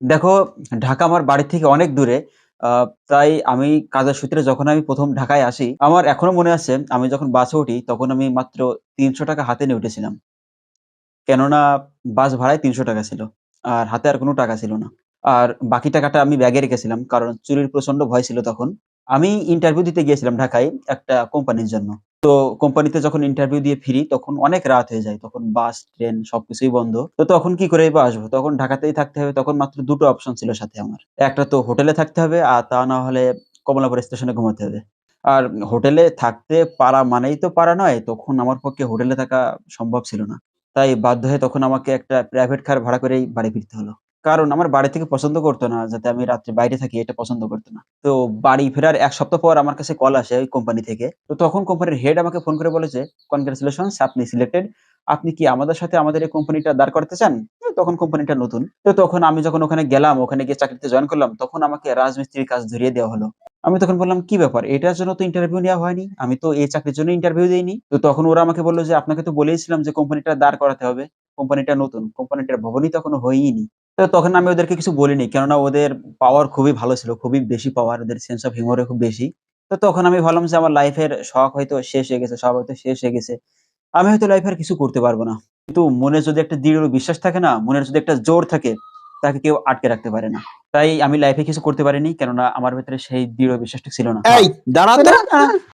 দেখো ঢাকা আমার বাড়ি থেকে অনেক দূরে। তাই আমি কাজের সূত্রে যখন আমি প্রথম ঢাকায় আসি, আমার এখনও মনে আছে আমি যখন বাসে উঠি তখন আমি মাত্র ৳৩০০ হাতে নিয়ে উঠেছিলাম। কেননা বাস ভাড়ায় ৳৩০০ ছিল। আর হাতে আর কোনো টাকা ছিল না। আর বাকি টাকাটা আমি ব্যাগে রেখেছিলাম। কারণ চুরির প্রচণ্ড ভয় ছিল তখন। আমি ইন্টারভিউ দিতে গিয়েছিলাম ঢাকায় একটা কোম্পানির জন্য। তো কোম্পানিতে যখন ইন্টারভিউ দিয়ে ফিরি তখন অনেক রাত হয়ে যায়। তখন বাস, ট্রেন সবকিছুই বন্ধ। তো তখন কি করে বা আসব? তখন ঢাকাতেই থাকতে হবে। তখন মাত্র দুটো অপশন ছিল সাথে আমার। একটা তো হোটেলে থাকতে হবে আর তা না হলে কমলাপুর স্টেশনে ঘুমাতে হবে। আর হোটেলে থাকতে পারা মানেই তো পারা নয়। তখন আমার পক্ষে হোটেলে থাকা সম্ভব ছিল না। তাই বাধ্য হয়ে তখন আমাকে একটা প্রাইভেট কার ভাড়া করেই বাড়ি ফিরতে হলো। কারণ আমার বাড়ি থেকে পছন্দ করতো না যাতে আমি রাত্রে বাইরে থাকি এটা পছন্দ করত না। তো বাড়ি ফেরার এক সপ্তাহ পর আমার কাছে কল আসে ওই কোম্পানি থেকে। তো তখন কোম্পানির হেড আমাকে ফোন করে বলেছে, "কনগ্রাচুলেশনস আপনি সিলেক্টেড। আপনি কি আমাদের সাথে আমাদের এই কোম্পানিটা দাঁড় করাতে চান?" তখন কোম্পানিটা নতুন। তো তখন আমি যখন ওখানে গেলাম, ওখানে গিয়ে চাকরিতে জয়েন করলাম, তখন আমাকে রাজমিস্ত্রির কাজ ধরিয়ে দেওয়া হলো। আমি তখন বললাম, "কি ব্যাপার? এটার জন্য তো ইন্টারভিউ নেওয়া হয়নি। আমি তো এই চাকরির জন্য ইন্টারভিউ দেইনি।" তো তখন ওরা আমাকে বলল যে, "আপনাকে তো বলেইছিলাম যে কোম্পানিটা দাঁড় করাতে হবে। কোম্পানিটা নতুন। কোম্পানিটার ভবনই তো এখনও হয়ইনি।" তখন আমি ওদেরকে কিছু বলিনি। কেননা ওদের পাওয়ার খুবই ভালো ছিল। খুবই বেশি পাওয়ার। ওদের সেন্স অফ হিউমর ও খুব বেশি। তো তখন আমি ভাবলাম যে আমার লাইফের শখ হয়তো শেষ হয়ে গেছে, সব হয়তো শেষ হয়ে গেছে। আমি হয়তো লাইফে আর কিছু করতে পারব না। কিন্তু মনে যদি একটা দৃঢ় বিশ্বাস থাকে না, মনের যদি একটা জোর থাকে, তাকে কেউ আটকে রাখতে পারে না। তাই আমি লাইফে কিছু করতে পারিনি। কেননা আমার ভেতরে সেই দৃঢ় বিশ্বাসটা ছিল না।